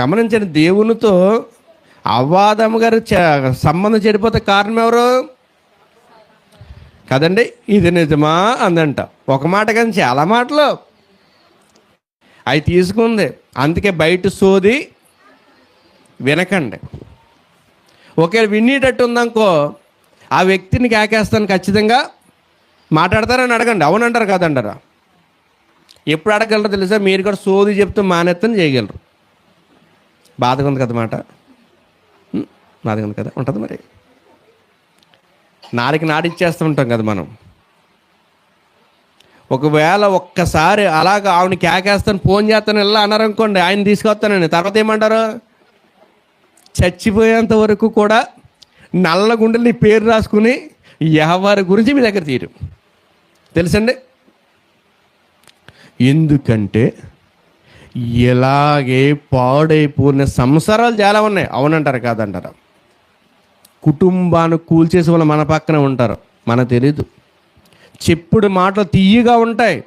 గమనించిన దేవునితో అవ్వాదమ్మ గారు చ- సంబంధం చెడిపోతే కారణం ఎవరు? కదండి ఇది నిజమా అందంట ఒక మాట కానీ చాలా మాటలు. అవి తీసుకుంది. అందుకే బయట సోది వినకండి. ఒకవేళ వినేటట్టు ఉందనుకో ఆ వ్యక్తిని కాకేస్తాను ఖచ్చితంగా మాట్లాడతారని అడగండి. అవునంటారు కాదంటారా? ఎప్పుడు అడగలరో తెలుసా? మీరు కూడా సోది చెప్తూ మానేత్తని చేయగలరు. బాధగా ఉంది కదా మాట? బాధగా ఉంది కదా? ఉంటుంది మరి. నాడికి నాడిచ్చేస్తూ ఉంటాం కదా మనం. ఒకవేళ ఒక్కసారి అలాగ ఆవిడ కేకేస్తాను ఫోన్ చేస్తాను ఇలా అన్నారనుకోండి ఆయన తీసుకొస్తానని తర్వాత ఏమంటారు? చచ్చిపోయేంత వరకు కూడా నల్ల గుండెలు నీ పేరు రాసుకుని ఎవరి గురించి మీ దగ్గర తీరు తెలుసండి? ఎందుకంటే ఇలాగే పాడైపోయిన సంసారాలు చాలా ఉన్నాయి. అవునంటారు? కాదంటారు? కుటుంబాన్ని కూల్చేసే వాళ్ళు మన పక్కనే ఉంటారు. మన తెలీదు. చెప్పుడు మాటలు తీయగా ఉంటాయి.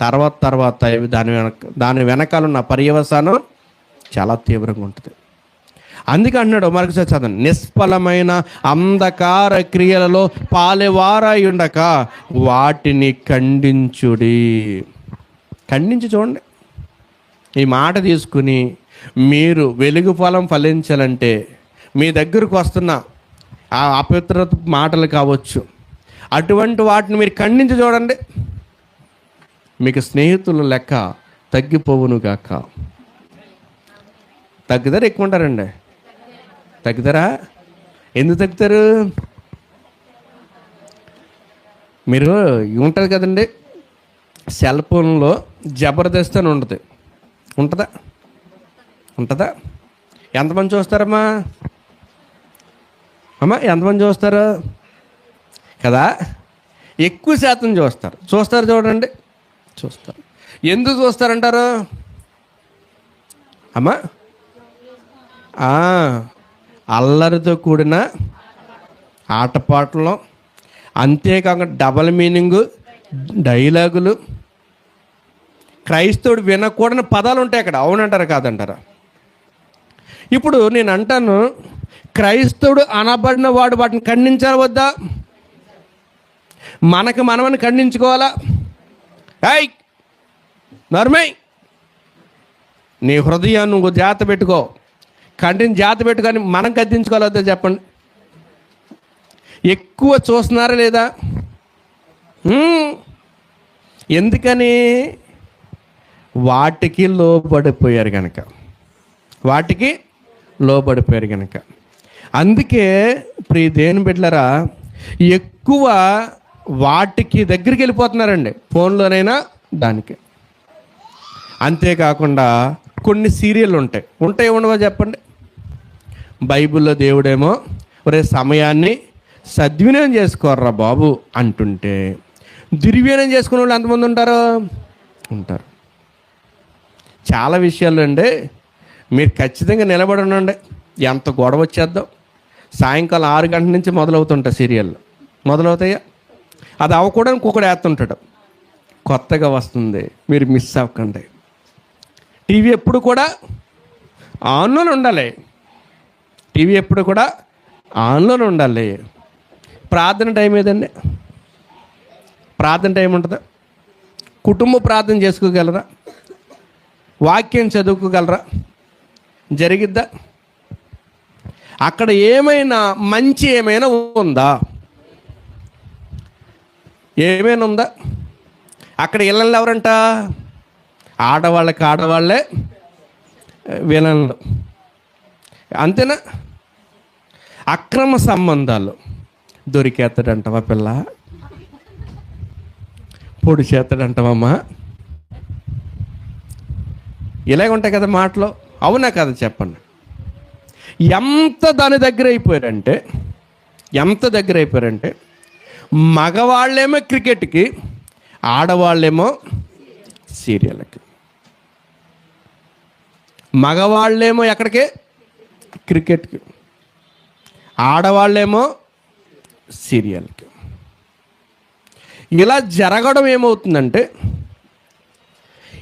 తర్వాత తర్వాత దాని వెనక దాని వెనకాల ఉన్న పర్యవసానం చాలా తీవ్రంగా ఉంటుంది. అందుకే అన్నాడు మరొకసారి చదవండి. నిష్ఫలమైన అంధకార క్రియలలో పాలెవారై ఉండక వాటిని ఖండించుడి. ఖండించి చూడండి. ఈ మాట తీసుకుని మీరు వెలుగు ఫలం ఫలించాలంటే మీ దగ్గరకు వస్తున్న ఆ అపవిత్రత మాటలు కావచ్చు. అటువంటి వాటిని మీరు ఖండించి చూడండి. మీకు స్నేహితుల లెక్క తగ్గిపోవును గాక. తగ్గుతారా ఎక్కువ ఉంటారండి తగ్గుతారా ఎందుకు తగ్గుతారు? మీరు ఉంటుంది కదండి. సెల్ ఫోన్లో జబర్దస్త్ అని ఉంటుంది. ఉంటుందా? ఉంటుందా? ఎంతమంది చూస్తారమ్మా? అమ్మా ఎంతమంది చూస్తారు? కదా? ఎక్కువ శాతం చూస్తారు. చూస్తారు చూడండి. చూస్తారు. ఎందుకు చూస్తారంటారు? అమ్మా అల్లరితో కూడిన ఆటపాటలు అంతేకాకుండా డబల్ మీనింగు డైలాగులు క్రైస్తవుడు వినకూడని పదాలు ఉంటాయి అక్కడ. అవునంటారా కాదంటారా? ఇప్పుడు నేను అంటాను క్రైస్తవుడు అనబడిన వాడు వాటిని ఖండించాలి వద్దా? మనకు మనమని ఖండించుకోవాలా? ఐ నర్మై! నీ హృదయం నువ్వు జాత పెట్టుకో. కంటిని జాత పెట్టుకొని మనం గద్దించుకోవాలి చెప్పండి? ఎక్కువ చూస్తున్నారా లేదా? ఎందుకని? వాటికి లోబడిపోయారు కనుక వాటికి లోబడిపోయారు కనుక అందుకే ప్రియ దేని బిడ్డలరా ఎక్కువ వాటికి దగ్గరికి వెళ్ళిపోతున్నారండి ఫోన్లోనైనా దానికి. అంతేకాకుండా కొన్ని సీరియల్ ఉంటాయి. ఉంటాయి ఉండవో చెప్పండి? బైబిల్లో దేవుడేమో ఒరే సమయాన్ని సద్వినియోగం చేసుకోర్రా బాబు అంటుంటే దుర్వినియోగం చేసుకునే వాళ్ళు ఎంతమంది ఉంటారు? ఉంటారు. చాలా విషయాలు అండి మీరు ఖచ్చితంగా నిలబడి ఉండండి. ఎంత గొడవ వచ్చేద్దాం. సాయంకాలం ఆరు గంటల నుంచి మొదలవుతుంటాయి సీరియల్ మొదలవుతాయా? అది అవ్వకూడదు ఇంకొకటి వేస్తుంటాడు. కొత్తగా వస్తుంది. మీరు మిస్ అవ్వకండి. టీవీ ఎప్పుడు కూడా ఆన్లోనే ఉండాలి. టీవీ ఎప్పుడు కూడా ఆన్లోనే ఉండాలి. ప్రార్థన టైం ఏదండి? ప్రార్థన టైం ఉంటుందా? కుటుంబ ప్రార్థన చేసుకోగలరా? వాక్యం చదువుకోగలరా? జరిగిద్దా? అక్కడ ఏమైనా మంచి ఏమైనా ఉందా? ఏమైనా ఉందా? అక్కడ ఇళ్ళల్లో ఎవరంట? ఆడవాళ్ళకి ఆడవాళ్ళే విలన్లు. అంతేనా? అక్రమ సంబంధాలు. దొరికేస్తాడంటవా పిల్ల? పొడి చేస్తాడంటవమ్మా ఇలాగ ఉంటాయి కదా మాటలు? అవునా కదా చెప్పండి. ఎంత దాని దగ్గర అయిపోయారంటే ఎంత దగ్గర అయిపోయారంటే మగవాళ్ళేమో క్రికెట్కి ఆడవాళ్ళేమో సీరియల్కి. మగవాళ్ళేమో ఎక్కడికి? క్రికెట్కి. ఆడవాళ్ళేమో సీరియల్కి. ఇలా జరగడం ఏమవుతుందంటే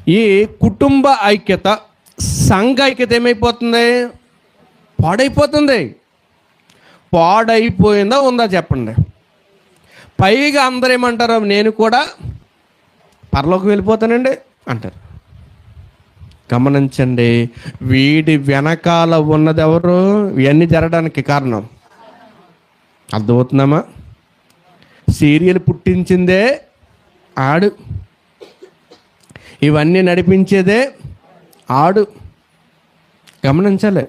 ఈ కుటుంబ ఐక్యత సంఘ ఐక్యత ఏమైపోతుంది? పాడైపోతుంది. పాడైపోయిందా ఉందా చెప్పండి. పైగా అందరూ ఏమంటారు నేను కూడా పరలోకి వెళ్ళిపోతానండి అంటారు. గమనించండి వీడి వెనకాల ఉన్నది ఎవరు? ఇవన్నీ జరగడానికి కారణం. అర్థమవుతున్నామా సీరియల్ పుట్టించిందే ఆడు. ఇవన్నీ నడిపించేదే ఆడు. గమనించాలి.